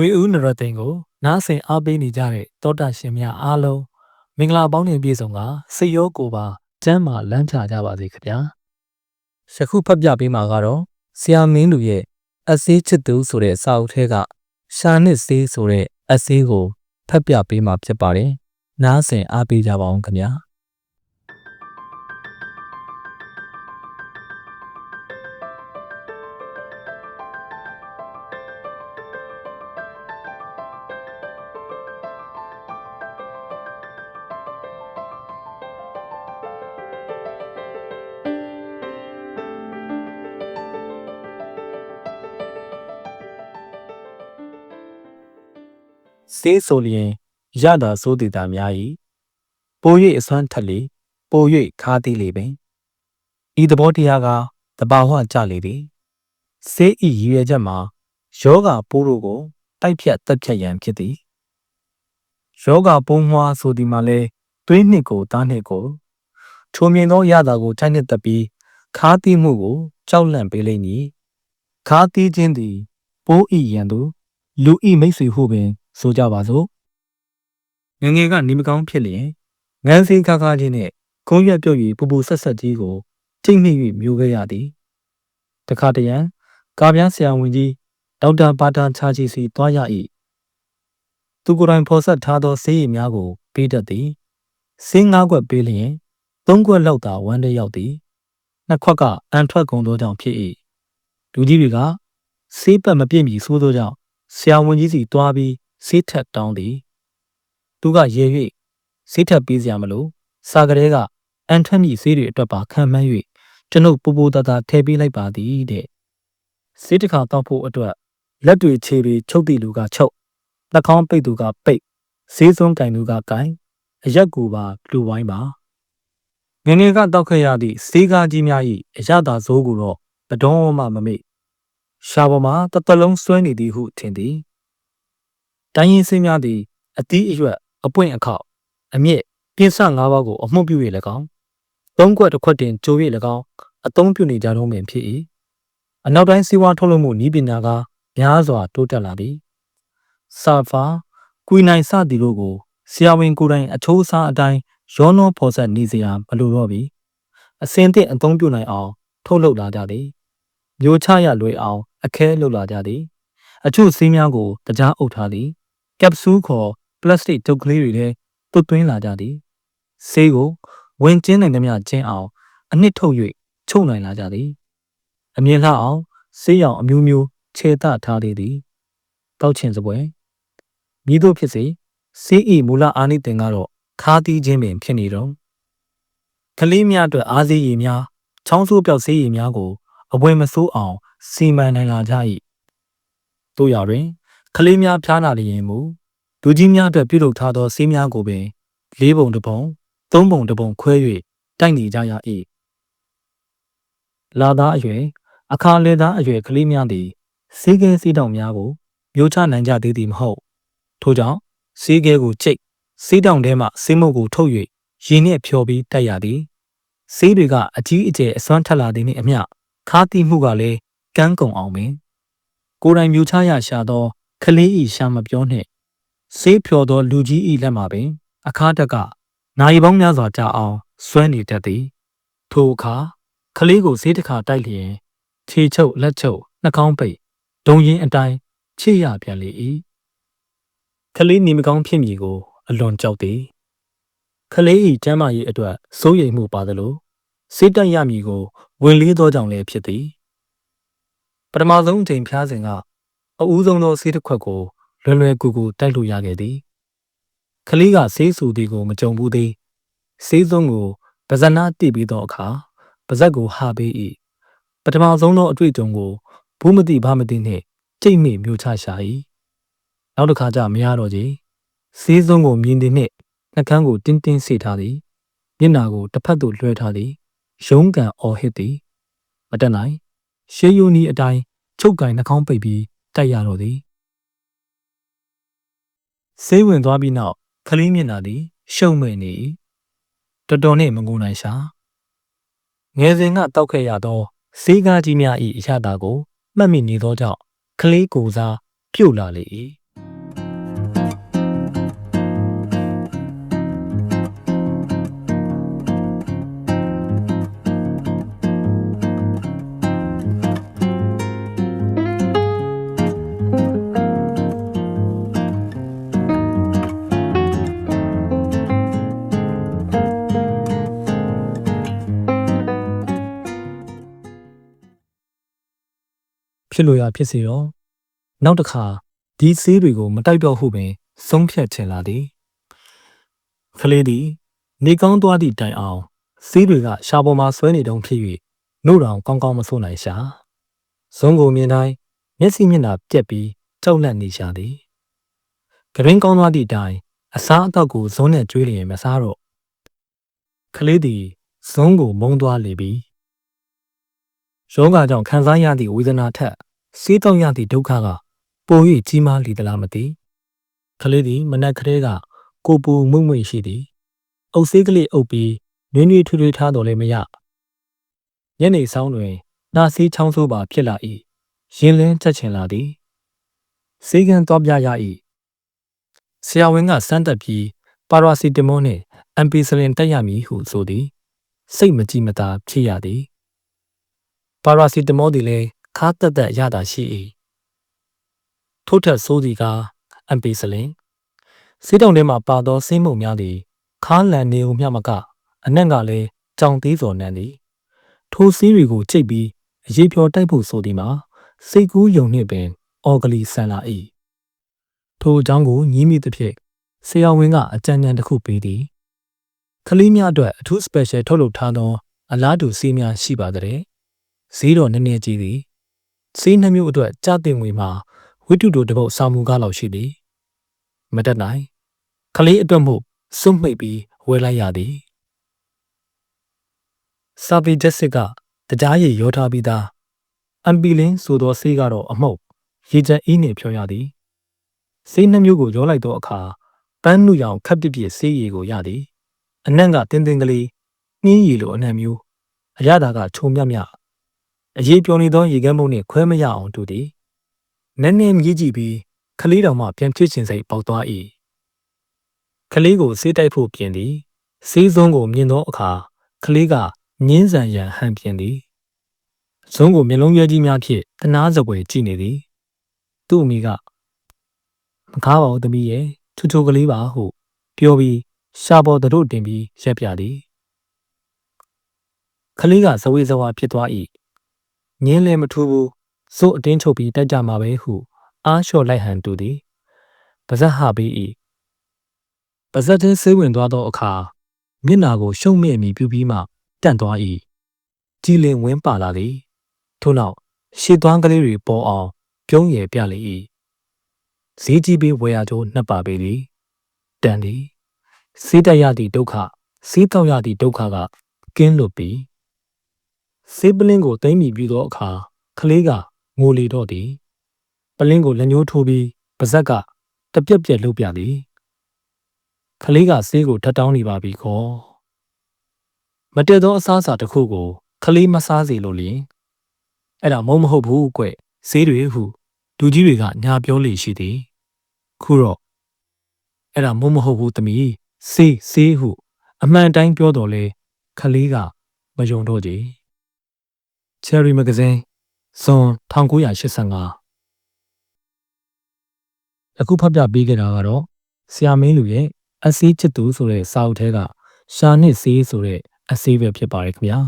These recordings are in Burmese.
နှွေဦးနရသိန်းကို နားဆင်အားပေးနေကြတဲ့တောတာရှင်များအားလုံးမင်္ဂလာပေါင်းနဲ့ပြည့်စုံကစိတ်ရောကိုယ်ပါကျမ်းမာလန်းချကြပါစေခင်ဗျာယခုဖတ်ပြပေးမှာကတော့ဆရာမင်းလူရဲ့အစေးချစ်သူဆိုတဲ့စာအုပ်ထဲကရှာနစ်စေးဆိုတဲ့အစေးကိုဖတ်ပြပေးမှာဖြစ်ပါတယ်နားဆင်အားပေးကြပါအောင်ခင်ဗျာ စေးဆိုလျင်ရတာစိုးတည်တာများ၏ပို၍အစွမ်းထက်လေပို၍ခါသည်လေပင်ဤသဘောတရားကတဘာဝကြလေသည်စေးဤရည်ရွယ်ချက်မှာယောဂပိုးတို့ကိုတိုက်ဖြတ်တက်ဖြတ်ရန်ဖြစ်သည်ယောဂပိုးမွှားဆိုသည်မှာလဲသွေးနှစ်ကိုသားနှစ်ကိုထိုမြင်သောရတာကိုထိုက်နှစ်သက်ပြီးခါသည်မှုကိုကြောက်လန့်ပေးလိမ့်မည်ခါသည်ခြင်းသည်ပိုးဤရန်သူလူဤမိတ်ဆွေဟုပင် ဆိုကြပါစို့ငယ်ငယ်ကနေမကောင်းဖြစ်လျင်ငန်းစင်းခါခါချင်းနဲ့ခုံးရွက်ပြုတ်၍ပူပူဆက်ဆက်ကြီးကိုချိတ်မိ၍မျိုးခဲ့ရသည်တခါတရံကာပြားဆရာဝန်ကြီးဒေါက်တာပါတာချာချီစီတွားရ၏သူကိုယ်တိုင်ဖော်ဆက်ထားသောဆေးရည်များကိုပေးတတ်သည်ဆေးငါးခွက်ပေးလျင်သုံးခွက်လောက်သာဝမ်းထဲရောက်သည်နှစ်ခွက်ကအန်ထွက်ကုန်သောကြောင့်ဖြစ်၏လူကြီးတွေကဆေးပတ်မပြည့်မီဆိုးသောကြောင့်ဆရာဝန်ကြီးစီတွားပြီး ဆေးထက်တောင်းသည်သူကရေ၍ဆေးထက်ပေးစရာမလိုစာကလေးကအန်ထွက်မိဆေးတွေအတွက်ပါခံမှန်း၍ကျွန်ုပ်ပူပူတတာထည့်ပေးလိုက်ပါသည်တဲ့ဆေးတစ်ခါတောက်ဖို့အတွက်လက်တွေခြေတွေချုပ်သည့်လူကချုပ်နှာခေါင်းပိတ်သူကပိတ်ဆေးစွန်းကင်သူကကင်အရက်ကူပါလူဝိုင်းပါငငယ်ကတောက်ခဲ့ရသည့်ဆေးကားကြီးများ၏အရသာဇိုးကိုတော့ဘတော်မှမမေ့ရှာပေါ်မှာတသက်လုံးဆွဲနေသည်ဟုထင်သည် တိုင်းရင်းစင်းများသည်အသီးအရွက်အပွင့်အခောက်အမြင့်ပြင်းစ၅ပါးကိုအမှုပြု၍၎င်းသုံးခွက်တစ်ခွက်တင်ကြို၍၎င်းအသုံးပြုနေကြတော့မင်ဖြစ်၏အနောက်တိုင်းစီးပွားထုတ်လုပ်မှုနည်းပညာကများစွာတိုးတက်လာသည်ဆာဖာကွီနိုင်စသည်တို့ကိုဆရာဝန်ကိုယ်တိုင်အချိုးအစားအတိုင်းရောနှောဖော်ဆက်နေစရာမလိုတော့ပြီအစင်းသင့်အသုံးပြုနိုင်အောင် ထုတ်လုပ်လာကြသည်မျိုးချရလွယ်အောင် အခဲလုပ်လာကြသည် အချို့ဆေးများကိုတကြားအုပ်ထားသည် ကပ်ဆူးခေါ်ပလတ်စတစ်တုပ်ကလေးတွေထဲသွတ်သွင်းလာကြသည်ဆေးကိုဝင်ကျင်းနိုင်သမျှကျင်းအောင်အနှစ်ထုတ်၍ချုပ်နိုင်လာကြသည်အမြင်လှအောင်ဆေးရောင်အမျိုးမျိုးခြေသထားသေးသည်တောက်ချင်စပွဲမြည်တို့ဖြစ်စေဆေးဤမူလအာနိသင်ကတော့ခါးသီးခြင်းပင်ဖြစ်နေတော့ကလေးများအတွက်အားစေးရည်များချောင်းဆိုးပြောက်ဆေးရည်များကိုအပွဲမဆိုးအောင်စီမံနိုင်လာကြ၏တို့ရတွင် ကလေးများဖျားနာလျင်မူလူကြီးများအတွက်ပြုလုပ်ထားသောဆေးများကိုပင်လေးပုံတစ်ပုံသုံးပုံတစ်ပုံခွဲ၍တိုက်နေကြရ၏လာသားအရွယ်အခါလေသားအရွယ်ကလေးများသည်ဆေးကဲဆေးတောင်များကိုမျိုးချနိုင်ကြသေးသည်မဟုတ်ထို့ကြောင့်ဆေးကဲကိုချိတ်ဆေးတောင်ထဲမှဆေးမုတ်ကိုထုတ်၍ရေနှင့်ဖျော်ပြီးတိုက်ရသည်ဆေးတွေကအကြီးအကျယ်အစွမ်းထက်လာသည်နှင့်အမျှခါတိမှုကလည်းကန်းကုံအောင်ပင်ကိုယ်တိုင်မြူချရရှာသော ခလေးဤရှာမပြောနှင့်ဆေးဖြော်သောလူကြီးဤလက်မှာပင် အခါတက်ကနိုင်ပေါင်းများစွာကြာအောင်ဆွဲနေတတ်သည် ထိုအခါခလေးကိုဆေးတစ်ခါတိုက်လျင်ခြေချုပ်လက်ချုပ်နှာခေါင်းပိတ်ဒုံရင်အတိုင်းချေရပြန်လေ၏ခလေးနေမကောင်းဖြစ်မည်ကို အလွန်ကြောက်သည်ခလေးဤကျမ်းမာရေးအတွက်စိုးရိမ်မှုပါသလိုစိတ်တက်ရမည်ကို ဝင်လေးသောကြောင့်လည်းဖြစ်သည် ပထမဆုံးအချိန်ဖျားစဉ်က အဦးဆုံးသောဆေးတစ်ခွက်ကိုလွယ်လွယ်ကူကူတိုက်လို့ရခဲ့သည်ခလေးကဆေးဆူသည်ကိုမကြုံဘူးသည်ဆေးစုံကိုပါဇနာတိပြီးသောအခါပါဇက်ကိုဟာပေး၏ပထမဆုံးသောအတွေ့အကြုံကိုဘူးမတိဘာမတိနှင့်ကြိတ်မိမျိုးချရှာ၏နောက်တစ်ခါကျမရတော့ကြီးဆေးစုံကိုမြင်သည်နှင့်နှကန်းကိုတင်းတင်းစေထားသည်မျက်နာကိုတစ်ဖက်သို့လွှဲထားသည်ရုံးကန်အော်ဟစ်သည်မတက်နိုင်ရှေးယိုနီအတိုင်းချုပ်ကင်နှာခေါင်းပိတ်ပြီး တိုက်ရတော့သည်ဆေးဝင်သွားပြီးနောက်ကလေးမျက်နှာသည်ရှုံမဲ့နေ၏တော်တော်နှင့်မငိုနိုင်ရှာငယ်စဉ်ကတောက်ခဲ့ရသောဆေးကားကြီးများ၏အရသာကိုမှတ်မိနေသောကြောင့်ကလေးကိုစားပြုတ်လာလေ၏ ဖြစ်လို့ရဖြစ်စေတော့နောက်တစ်ခါဒီဆေးတွေကိုမတိုက်တော့ဟုပင်ဆုံးဖြတ်ချင်လာသည်ကလေးသည်နေကောင်းသွားသည့်တိုင်အောင်ဆေးတွေကရှာပေါ်မှာဆွဲနေတုံးဖြစ်၍နှုတ်တော်ကောင်းကောင်းမဆိုးနိုင်ရှာဇုံကိုမြင်တိုင်းမျက်စိမျက်နှာပြက်ပြီးကြောက်လန့်နေရှာသည်ကရင်ကောင်းသွားသည့်တိုင်အစားအသောက်ကိုဇုံးနဲ့ကျွေးလျင်မစားတော့ကလေးသည်ဇုံးကိုမုံသွားလေပြီယောဂကြောင့်ခံစားရသည့်ဝေဒနာထက် စေးတောက်ရသည့်ဒုက္ခကပို၍ကြီးမားလေသလားမသိကလေးသည်မနက်ကလေးကကိုပူမှုန့်မှုန့်ရှိသည်အုပ်ဆေးကလေးအုပ်ပြီးနွေးနွေးထွေးထွေးထားတော်လည်းမရညနေဆောင်တွင်နှာစေးချောင်းဆိုးပါဖြစ်လာ၏ရင်လင်းချက်ချင်လာသည်စေကံတော့ပြရ၏ဆရာဝန်ကစမ်းတက်ပြီးပါရာစီတမိုးနှင့်အမ်ပီဆလင်တက်ရမည်ဟုဆိုသည် စိတ်မကြည်မသာဖြစ်ရသည်ပါရာစီတမိုးသည်လည်း ခါတက်တက်ရတာရှိ၏ထို့ထက်ဆိုးသည်ကအမ်ပီဆလင်စေးတုံထဲမှပါသောဆေးမှုန်များသည်ခါလန်နေုံမျှမကအနံ့ကလည်းကြောင်သေးစော်နှံသည်ထိုဆေးတွေကိုချိတ်ပြီးအရေးဖြောတိုက်ဖို့ဆိုသည်မှာစိတ်ကူးယုံနှင့်ပင်အော်ဂလီဆန်လာ၏ထိုအကြောင်းကိုညီးမိသဖြင့်ဆရာဝန်ကအကြံဉာဏ်တစ်ခုပေးသည်ကလေးများအတွက်အထူး special ထုတ်လုပ်ထားသော အလားတူဆေးများရှိပါတဲ့ဈေးတော်နည်းနည်းကြီးသည် ဆေးနှမျိုးအတွက်ကြတဲ့ငွေမှာဝိတုတို့တပုတ်စာမူကားလောက်ရှိသည်မတက်နိုင်ကလေးအတွက်မို့စွန့်မိတ်ပြီးဝယ်လိုက်ရသည်စာပီဂျက်စစ်ကတရားရည်ရောထားပြီးသားအမ်ပီလင်းဆိုသောဆေးကတော့အမှုတ်ရေချမ်းအီးနှင့်ဖြောရသည်ဆေးနှမျိုးကိုရောလိုက်သောအခါပန်းနုရောင်ခပ်ပြပြဆေးရည်ကိုရသည်အနံ့ကတင်းတင်းကလေးနှင်းရည်လိုအနံ့မျိုးအရသာကချုံမြမြ အရေးပြောနေသောရေကမ်းမုံနှင့်ခွဲမရအောင်တူသည်နည်းနည်းမြည်ကြည့်ပြီးခလေးတော်မှပြန်ဖြစ်ခြင်းစိတ်ပေါက်သွား၏ခလေးကိုဆေးတိုက်ဖို့ပြင်သည်ဆေးစုံးကိုမြင်သောအခါခလေးကငင်းဆန်ရန်ဟန်ပြင်သည်ဇုံးကိုမျက်လုံးရဲကြီးများဖြင့်တနာစပွဲကြည့်နေသည် သူ့အမိကမကားပါဘူးသမီးရဲ့ချူချူကလေးပါဟု ပြောပြီးရှာပေါ်တို့တင်ပြီးရက်ပြသည်ခလေးကဇဝေဇဝါဖြစ်သွား၏ ငင်းလည်းမထူးဘူးစိုးအတင်းချုပ်ပြီးတက်ကြမှာပဲဟု အားလျှော့လိုက်ဟန်တူသည်ပါဇက်ဟပေး၏ပါဇက်သေးဆေးဝင်သွားသောအခါမျက်နာကိုရှုံ့မဲ့မိပြူပြီးမှတန့်သွား၏ကြည်လင်ဝင်းပါလာသည်ထို့နောက်ရှေ့သွားကလေးတွေပေါ်အောင်ပြုံးရည်ပြလေ၏ဈေးကြီးပေးဝယ်ရကြိုးနှက်ပါပေသည်တန်သည်စေးတက်ရသည့်ဒုက္ခစေးတောက်ရသည့်ဒုက္ခကကင်းလွတ်ပြီး စေးပလင်းကိုသိမ့်မိပြီးသောအခါကလေးကငိုလေတော့သည်ပလင်းကိုလက်ညှိုးထိုးပြီးပါဇက်ကတပြက်ပြက်လှုပ်ပြသည်ခလေးကဆေးကိုထပ်တောင်းနေပါပြီခေါ်မတည့်သောအစားအစာတစ်ခုကိုခလေးမစားစေလို့လျင်အဲ့ဒါမုံမဟုတ်ဘူးကွဆေးတွေဟုလူကြီးတွေကညာပြောလေရှိသည်ခုတော့အဲ့ဒါမုံမဟုတ်ဘူးသမီးဆေးဆေးဟု အမှန်တိုင်းပြောတော်လဲခလေးကမယုံတော့ကြည် Cherry Magazine ဇွန်1985အခုဖတ်ပြပေးခဲ့တာကတော့ဆရာမင်းလူရဲ့အစည်းချစ်သူဆိုတဲ့စာအုပ်ထဲကရှာနှစ်စေးဆိုတဲ့အစည်းပဲဖြစ်ပါတယ်ခင်ဗျာ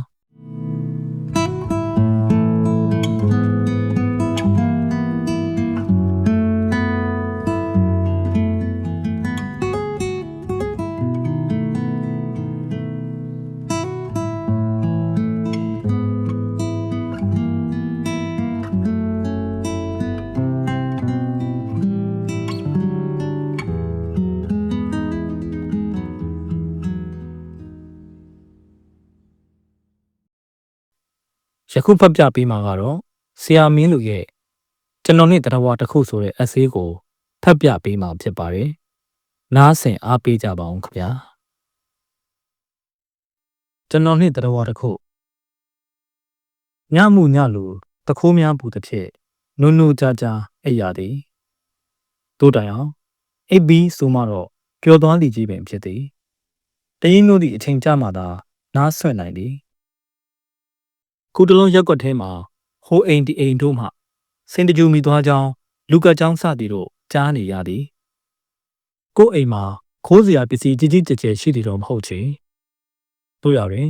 ယခုဖတ်ပြပေးမှာကတော့ဆရာမင်းလူရဲ့ကျွန်တော်နဲ့တရားဝါတစ်ခုဆိုတဲ့အစည်းကိုဖတ်ပြပေးမှာဖြစ်ပါတယ်။နားဆင်အားပေးကြပါအောင်ခင်ဗျာ။ကျွန်တော်နဲ့တရားဝါတစ်ခုညမှုညလူတခိုးများပူတစ်ဖြစ်နုနုကြကြအိပ်ရသည်။တို့တိုင်အောင်အိပ်ပြီးဆိုမှတော့ပျော်သွားလိကြီးပင်ဖြစ်သည်။တရင်တို့သည့်အချိန်ကြမှသာနားဆွဲနိုင်သည်။ ခုတလုံးရက်ွက်ထဲမှာဟိုအိမ်ဒီအိမ်တို့မှစင်တကြူမိသွားကြောင်းလူကကြောင်းစသည်တို့ကြားနေရသည်ကို့အိမ်မှာခိုးစရာပစ္စည်းကြီးကြီးကျယ်ကျယ်ရှိသည်တော့မဟုတ်ချေတို့ရတွင်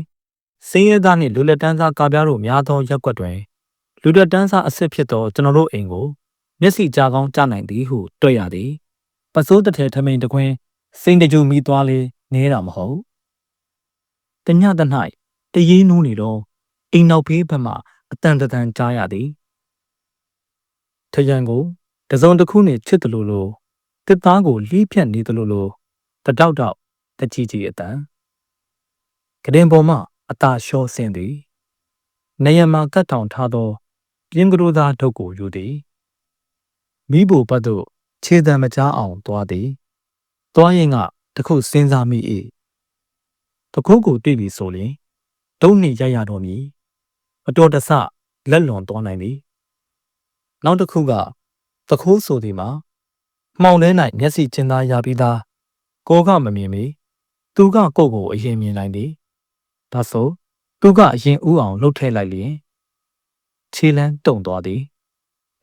စင်းရဲသားနှင့်လူလက်တန်းသားကားပြားတို့များသောရက်ွက်တွင်လူတက်တန်းစားအစ်စ်ဖြစ်သောကျွန်တော်တို့အိမ်ကိုမျက်စိကြားကောင်းကြားနိုင်သည်ဟုတွေ့ရသည်ပစိုးတစ်ထဲထမိန်တခွင်းစိန်တကြူမိသွားလေနဲတာမဟုတ်တညတ၌တရေနိုးနေတော့ အိမ်နောက်ဘေးဘက်မှအတန်တန်ကြားရသည်ထရန်ကိုတစုံတစ်ခုနှင့်ချစ်တယ်လို့လို့တစ်သားကိုလှီးဖြတ်နေတယ်လို့လို့တတောက်တောက်တကြီးကြီးအတန်ကရင်ပေါ်မှအသာလျှောဆင်းသည်နေရမှာကတ်ထောင်ထားသောပြင်းကလေးသားဒုတ်ကိုယူသည်မိဘဘတ်သို့ခြေတံမကြားအောင်သွားသည်သွားရင်ကတခုစဉ်းစားမိ၏တခုကိုတွေ့ပြီဆိုရင်ဒုံနှင့်ရိုက်ရတော်မူ အတော်တဆလက်လွန်သွားနိုင်သည်နောက်တစ်ခုကတခိုးဆိုသည်မှာမှောင်ထဲ၌မျက်စိကျင်သားရပြီးသားကိုကမမြင်မီသူကကိုယ့်ကိုအရင်မြင်နိုင်သည်ဒါဆိုသူကအရင်ဥအောင်လှုပ်ထည့်လိုက်လျင်ခြေလန်းတုံသွားသည်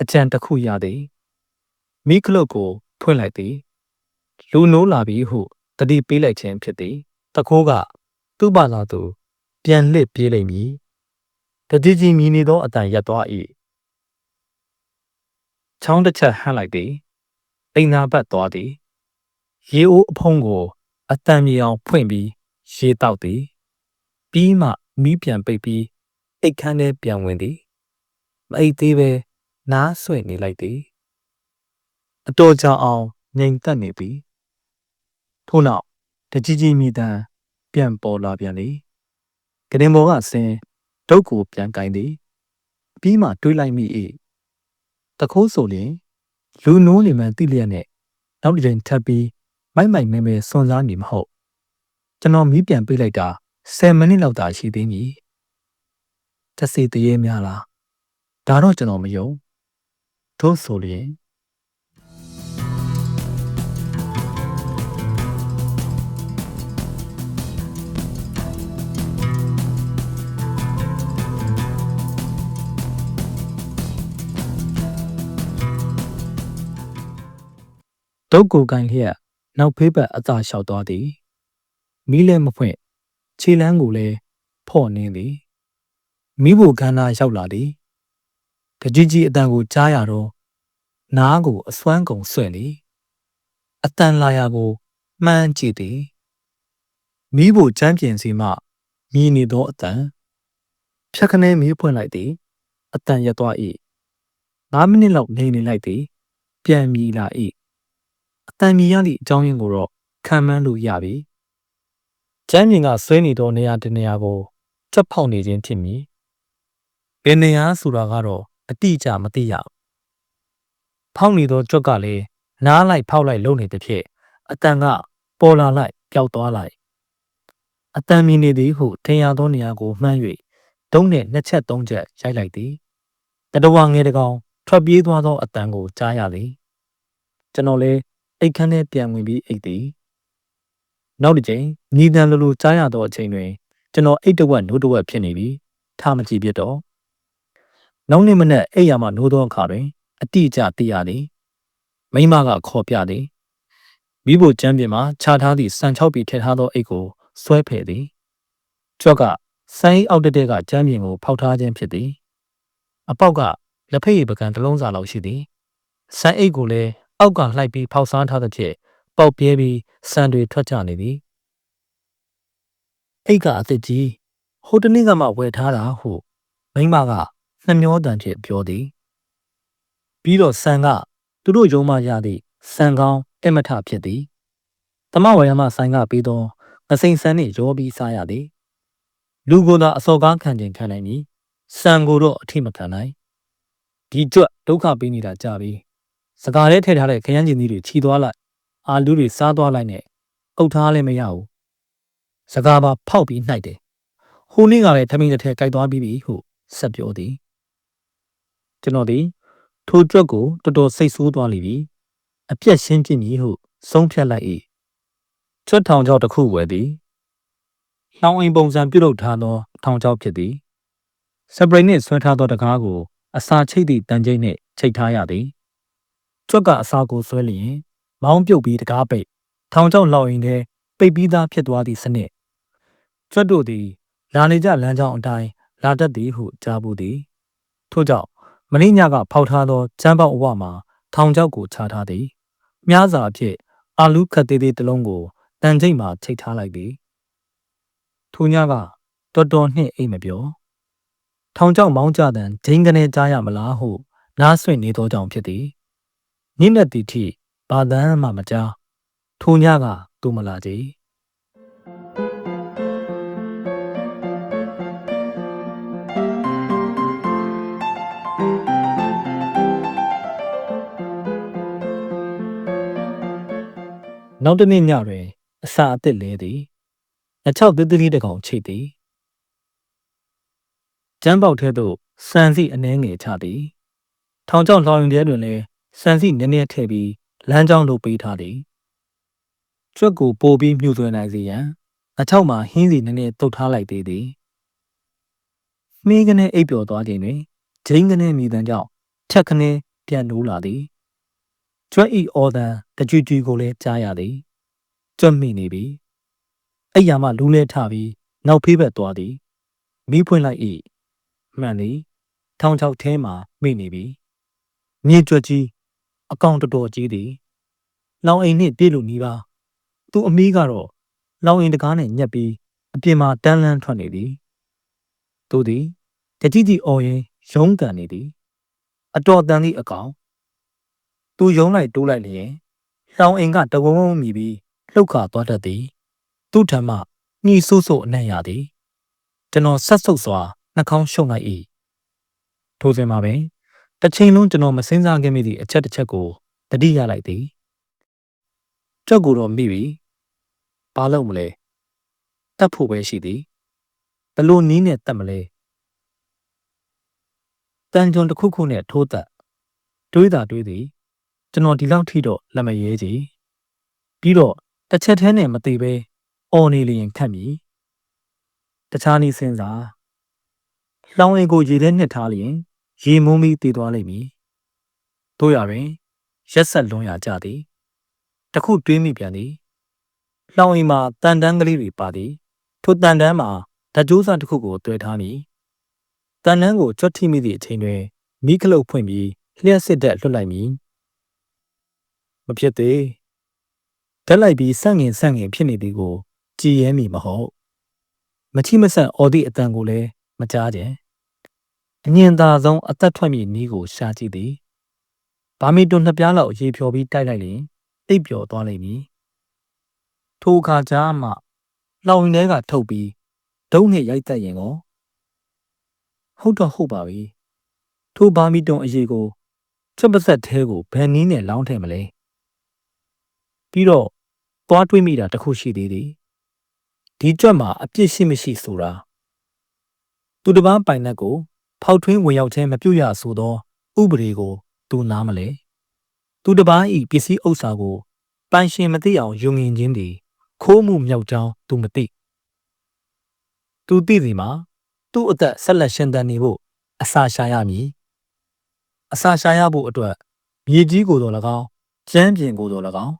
အကြံတစ်ခုရသည်မိခလုတ်ကိုဖွင့်လိုက်သည်လူနိုးလာပြီဟုတတိပေးလိုက်ခြင်းဖြစ်သည် တခိုးကသူ့ဘာသာသူ ပြန်လှစ်ပြေးလိမ့်မည် တတိကြီးမြည်နေသောအတန်ရက်သွား၏ချောင်းတစ်ချက်ဟန့်လိုက်သည်အိမ်သာဘက်သွားသည်ရေအိုးအဖုံးကို အတန်မြေအောင်ဖွင့်ပြီးရေတောက်သည်ပြီးမှမီးပြန်ပိတ်ပြီးအိတ်ခမ်းထဲပြန်ဝင်သည်မအိတ်သေးပဲနားဆွဲ့နေလိုက်သည်အတော်ကြာအောင်ငြိမ်သက်နေပြီထို့နောက်တကြီးကြီးမိတန်ပြန်ပေါ်လာပြန်လေကရင်ဘော်ကဆင်း ဒုတ်ကိုပြန်ကင်သည်ပြီးမှတွေးလိုက်မိ၏တခိုးဆိုရင်လူနိုးနေမှန်တိလျက်နဲ့နောက်တစ်ချိန်ထပ်ပြီးမိုက်မိုက်မဲမဲစွန်စားနေမဟုတ်ကျွန်တော်မီးပြန်ပေးလိုက်တာ10မိနစ်လောက်သာရှိသေးမည်တစီတရေများလားဒါတော့ကျွန်တော်မယုံထို့ဆိုရင် ဒုတ်ကိုကန်လျက်နောက်ဖေးဘက်အသာလျှောက်သွားသည်မီးလည်းမဖွင့်ခြေလန်းကိုလည်းဖော့နေသည်မိဖို့ခန္ဓာရောက်လာသည်တကြီးကြီးအတန်ကိုကြားရတော့နားကိုအစွမ်းကုန်ဆွဲ့လေအတန်လာရကိုမှန်းကြည့်သည်မိဖို့ချမ်းပြင်စီမှမြည်နေသောအတန်ဖြတ်ခနဲမီးဖွင့်လိုက်သည်အတန်ရသွား၏9မိနစ်လောက်နေနေလိုက်သည် ပြန်မြည်လာ၏ အတန်မြည်ရသည့်အကြောင်းရင်းကိုတော့ခံမှန်းလို့ရပြီကျမ်းမြင်ကဆွဲနေသောနေရာတနေရာကိုချက်ဖောက်နေခြင်းဖြစ်မည်ဘယ်နေရာဆိုတာကတော့အတိအကျမသိရဘူးဖောက်နေသောကြွက်ကလည်းနားလိုက်ဖောက်လိုက်လုံနေတဲ့ဖြစ်အတန်ကပေါ်လာလိုက်ပျောက်သွားလိုက်အတန်မြင်နေသည်ဟုထင်ရသောနေရာကိုမှန်း၍ဒုံးနဲ့နှစ်ချက်သုံးချက်ရိုက်လိုက်သည်တတဝငယ်တကောင်ထွက်ပြေးသွားသောအတန်ကိုကြားရသည်ကျွန်တော်လည်း အိတ်ခမ်းထဲပြန်ဝင်ပြီးအိတ်သည်နောက်တစ်ချိန်ညီတန်လိုလိုကြားရသောအချိန်တွင်ကျွန်တော်အိတ်တဝက်နိုးတဝက်ဖြစ်နေပြီးထားမကြည့်ပြတော့နောက်နေ့မနက်အိတ်ရမှနိုးသောအခါတွင်အတိအကျသိရသည်မိမကခေါ်ပြသည်မိဖို့ကျမ်းပြင်မှာခြာထားသည့်စံချောက်ပြီးထည့်ထားသောအိတ်ကိုဆွဲဖယ်သည်ကျွက်ကဆိုင်းအောက်တက်တဲ့ကကျမ်းပြင်ကိုဖောက်ထားခြင်းဖြစ်သည်အပေါက်ကလက်ဖက်ရည်ပကံတစ်လုံးစာလောက်ရှိသည်စံအိတ်ကိုလည်း အောက်ကလှိုက်ပြီးဖောက်စားထားသဖြင့်ပေါက်ပြဲပြီးစံတွေထွက်ကြနေသည်အိတ်ကအစ်စ်ကြီးဟိုတနေ့ကမှဝယ်ထားတာဟုမိမကနှမျောတန်ဖြင့်ပြောသည်ပြီးတော့ဆန်ကသူတို့ရုံးမှရသည့်ဆန်ကောင်းအမထဖြစ်သည်သမဝရမဆိုင်ကပြီးတော့ငစိန်ဆန်နှင့်ရောပြီးစားရသည်လူကိုယ်သာအစော်ကားခံခြင်းခံနိုင်မည်ဆန်ကိုတော့အထိမခံနိုင်ဒီကြွဒုက္ခပေးနေတာကြပြီ စကားထဲထည့်ထားတဲ့ခရမ်းကျင်သီးတွေခြီသွားလိုက်အာလူတွေစားသွားလိုက်နဲ့အုတ်ထားလည်းမရဘူးစကားပါဖောက်ပြီးနှိုက်တယ်ဟိုနေ့ကလည်းထမင်းတစ်ထည့်ကြိုက်သွားပြီးပြီဟုဆက်ပြောသည်ကျွန်တော်သည်ထိုကြွက်ကိုတော်တော်စိတ်ဆိုးသွားလိမ့်ပြီအပြက်ရှင်းပြစ်မည်ဟုဆုံးဖြတ်လိုက်၏ချွတ်ထောင်ချောက်တစ်ခုဝယ်သည်နှောင်းအိမ်ပုံစံပြုလုပ်ထားသောထောင်ချောက်ဖြစ်သည်စပရိတ်နှင့်ဆွဲထားသောတကားကိုအစာချိတ်သည့်တန်ကျိတ်နှင့်ချိတ်ထားရသည် ကြွက်ကအစာကိုဆွဲလျင် မောင်းပြုတ်ပြီးတကားပိတ်ထောင်ချောက်လောက်ရင်ထဲပိတ်ပြီးသားဖြစ်သွားသည့်စနစ်ကျွတ်တို့သည် လာနေကြလမ်းကြောင်းအတိုင်းလာတတ်သည်ဟုကြားဘူးသည်ထိုထို့ကြောင့်မင်းညကဖောက်ထားသောကျမ်းပေါက်အဝမှာထောင်ချောက်ကိုချထားသည်မြားစာအဖြစ်အာလူခတ်သေးသေးတစ်လုံးကိုတန်ကျိတ်မှာချိတ်ထားလိုက်သည်ထိုညကတော်တော်နှင့်အိမ်မပြောထောင်ချောက်မောင်းကြတဲ့ဂျိန်းကနေကြားရမလားဟုနားဆွင့်နေသောကြောင့်ဖြစ်သည် ညနေတီထိဘာသန်းမှမကြားထိုညကသူမလာကြည်နောက်တစ်နေ့ညတွင်အစာအသစ်လဲသည်အချောက်သေးသေးလေးတစ်ကောင်ချိတ်သည်ကျမ်းပေါက်ထဲသို့စံစီအနှဲငယ်ချသည် ထောင်ချောင်းလှောင်ရင်ထဲတွင်လည်း စံစီနည်းနည်းထည့်ပြီးလမ်းကြောင်းလုပ်ပေးထားသည်ကျွက်ကိုပို့ပြီးမြှူဆွဲနိုင်စေရန်အချောက်မှာဟင်းစီနည်းနည်းတုတ်ထားလိုက်သေးသည်မင်းကနေအိပ်ပျော်သွားခြင်းတွင်ဂျိန်းကနေမိတန်ကြောင့်ထက်ခနဲပြန်နိုးလာသည်ကျွတ်ဤအော်ဒန်တကြွကြွကိုလည်းကြားရသည်ကျွတ်မိနေပြီအဲ့ရမှလူးလဲထပြီးနောက်ဖေးဘက်သွားသည်မိဖွင့်လိုက်ဤမှန်သည်ထောင်ချောက်ထဲမှာမိနေပြီမြေကျွတ်ကြီး အကောင်တော်တော်ကြီးသည်လောင်အိမ်နှင့်ပြည့်လို့နီးပါသူအမီးကတော့လောင်အိမ်တကားနဲ့ညက်ပြီးအပြင်မှာတန်းလန်းထွက်နေသည်သူသည်တကြီးကြီးအော်ရင်ရုံးကန်နေသည်အတော်တန်သည့်အကောင်သူယုံလိုက်တိုးလိုက်လျင်လောင်အိမ်ကတဝုံဝုံမြည်ပြီးလှုပ်ခါသွားတတ်သည်သူ့ထံမှညှီဆိုးဆိုးအနံ့ရသည်ကျွန်တော်ဆက်ဆုပ်စွာနှာခေါင်းရှုံလိုက်၏ထိုစဉ်မှာပင် တစ်ချိန်လုံးကျွန်တော်မစင်စားခဲ့မိသည့်အချက်တစ်ချက်ကိုတတိရလိုက်သည်ကြောက်ကိုတော့မိပြီဘာလို့မလဲတတ်ဖို့ပဲရှိသည်ဘလို့နီးနဲ့တတ်မလဲတန်ကြုံတစ်ခုခုနဲ့ထိုးတက်တွေးတာတွေးသည်ကျွန်တော်ဒီလောက်ထိတော့လက်မရဲကြည်ပြီးတော့တစ်ချက်သေးနဲ့မသေးပဲအော်နေလျင်ခတ်မည်တခြားနည်းစဉ်းစားလောင်းအိမ်ကိုရေထဲနှစ်ထားလျင် ရေမုံပြီးတည်သွားလိမ့်မည်တို့ရပင်ရက်ဆက်လွန်ရကြသည်တခုတွေးမိပြန်သည်လောင်းအိမ်မှာတန်တန်းကလေးတွေပါသည်ထိုတန်တန်းမှာဓာတ်ကြိုးစားတစ်ခုကိုတွဲထားမည်တန်တန်းကိုကြွတ်ထိမိသည့်အချိန်တွင်မိခလုတ်ဖွင့်ပြီးလျှက်စစ်တက်လွတ်လိုက်မည်မဖြစ်သေးဓာတ်လိုက်ပြီးဆန့်ငင်ဆန့်ငင်ဖြစ်နေသည်ကိုကြည်ရဲမိမဟုတ်မချိမဆန့်အော်သည့်အတန်ကိုလည်းမကြားကြ အငင်သာဆုံးအသက်ထွက်မည့်နီးကိုရှာကြည့်သည်ဘာမီတွန်နှစ်ပြားလောက်ရေဖြော်ပြီးတိုက်လိုက်ရင်အိပ်ပျော်သွားလိမ့်မည်ထိုအခါကြားမှလောင်ရင်ထဲကထုတ်ပြီးဒုံးနဲ့ရိုက်တက်ရင်ကောဟုတ်တော့ဟုတ်ပါပြီထိုဘာမီတွန်အရေးကိုချက်ပါဆက်သေးကိုဘယ်နည်းနဲ့လောင်းထည့်မလဲပြီးတော့သွားတွေးမိတာတခုရှိသေးသည်ဒီကြွက်မှာအပြစ်ရှိမရှိဆိုတာသူတစ်ပားပိုင်နက်ကို ဖောက်ထွင်းဝင်ရောက်ခြင်းမပြုတ်ရဆိုသော ဥပဒေကို သူနားမလဲသူတစ်ပားဤပစ္စည်းဥစ္စာကိုပိုင်ရှင်မသိအောင်ယုံငင်ခြင်းသည်ခိုးမှုမြောက်ကြောင်းသူမသိသူသိစီမှာသူ့အသက်ဆက်လက်ရှင်သန်နေဖို့အစာရှာရမည်အစာရှာရဖို့အတွက်မြေကြီးကိုယ်တော်၎င်းကျမ်းပြင်ကိုယ်တော်၎င်း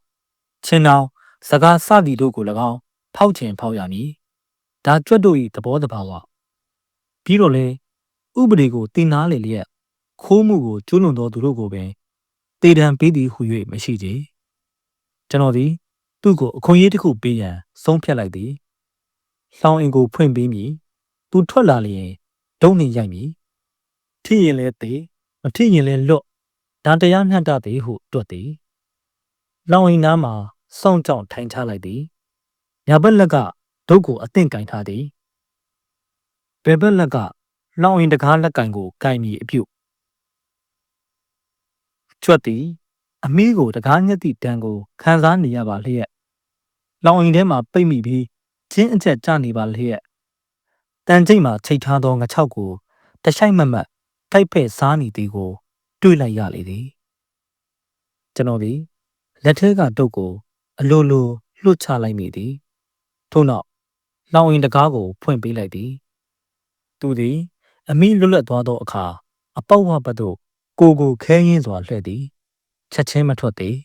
ချင်းတောင်စကားစသည်တို့ကို၎င်းဖောက်ချင်ဖောက်ရမည်ဒါကြွတ်တို့၏သဘောတဘာဝပြီးတော့လေ ဥပဒေကိုတင်နာလေလျက်ခိုးမှုကိုကျူးလွန်သောသူတို့ကိုပင်တေတံပေးသည်ဟု၍မရှိကြကျွန်တော်သည်သူ့ကိုအခွင့်အရေးတစ်ခုပေးရန်ဆုံးဖြတ်လိုက်သည်လောင်အင်ကိုဖွင့်ပေးမည်သူထွက်လာလျင်ဒုံနှင်ရိုက်မည်ထိရင်လဲသေးမထိရင်လဲလွတ်ဒါတရားနှံ့တသည်ဟုတွတ်သည်လောင်အင်နားမှာစောင့်ကြောင့်ထိုင်ချလိုက်သည်ညာဘက်လက်ကဒုတ်ကိုအသင့်ကင်ထားသည်ဘယ်ဘက်လက်က လောင်ရင်တကားလက်ကင်ကိုကင်မိအပြုတ်ချွတ်သည်အမီးကိုတကားညက်သည့်တန်ကိုခံစားနေရပါလျက်လောင်ရင်ထဲမှာပိတ်မိပြီးချင်းအချက်ကျနေပါလျက်တန်ကျိတ်မှာချိတ်ထားသောငချောက်ကိုတချိုက်မမတ်ထိုက်ဖဲ့စားနေသည်ကို တွေ့လိုက်ရလေသည်ကျွန်တော်သည်လက်ထဲကတုတ်ကို အလိုလိုလွတ်ချလိုက်မိသည်ထို့နောက်လောင်ရင်တကားကို ဖွင့်ပေးလိုက်သည် သူသည် အမိလွတ်လပ်သွားသောအခါအပေါက်ဝဘတ်သို့ကိုကိုခဲရင်းစွာလှည့်သည်ချက်ချင်းမထွက်သည်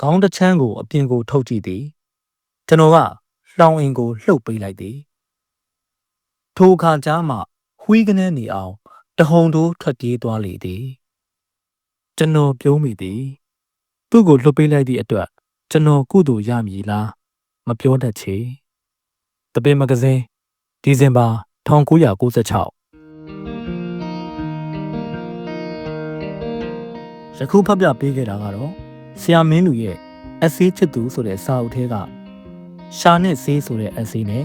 ခေါင်းတစ်ချမ်းကိုအပြင်ကိုထုတ်ကြည့်သည်ကျွန်တော်ကလောင်အင်ကိုလှုပ်ပေးလိုက်သည်ထိုအခါကြားမှဝှီးကနေနေအောင်တဟုန်တိုးထွက်ပြေးသွားလေသည်ကျွန်တော်ပြုံးမိသည်သူ့ကိုလွတ်ပေးလိုက်သည့်အတွက်ကျွန်တော်ကုသိုလ်ရမည်လားမပြောတတ်ချေတပင်မဂဇင်းဒီဇင်ဘာ 1996ယခုဖတ်ပြပေးခဲ့တာကတော့ဆရာမင်းလူရဲ့အဆေးချစ်သူဆိုတဲ့စာအုပ်ထဲကရှာနဲ့ဆေးဆိုတဲ့အဆေးနဲ့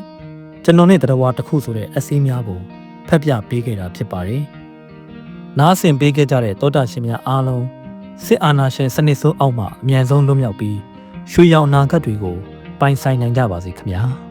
ကျွန်တော်နဲ့တရားတစ်ခုဆိုတဲ့အဆေးများကိုဖတ်ပြပေးခဲ့တာဖြစ်ပါတယ်။နားဆင်ပေးခဲ့ကြတဲ့တောတာရှင်များအားလုံးစစ်အာဏာရှင်စနစ်ဆိုးအောက်မှအမြန်ဆုံးလွတ်မြောက်ပြီးရွှေရောင်အနာဂတ်တွေကိုပိုင်ဆိုင်နိုင်ကြပါစေခင်ဗျာ။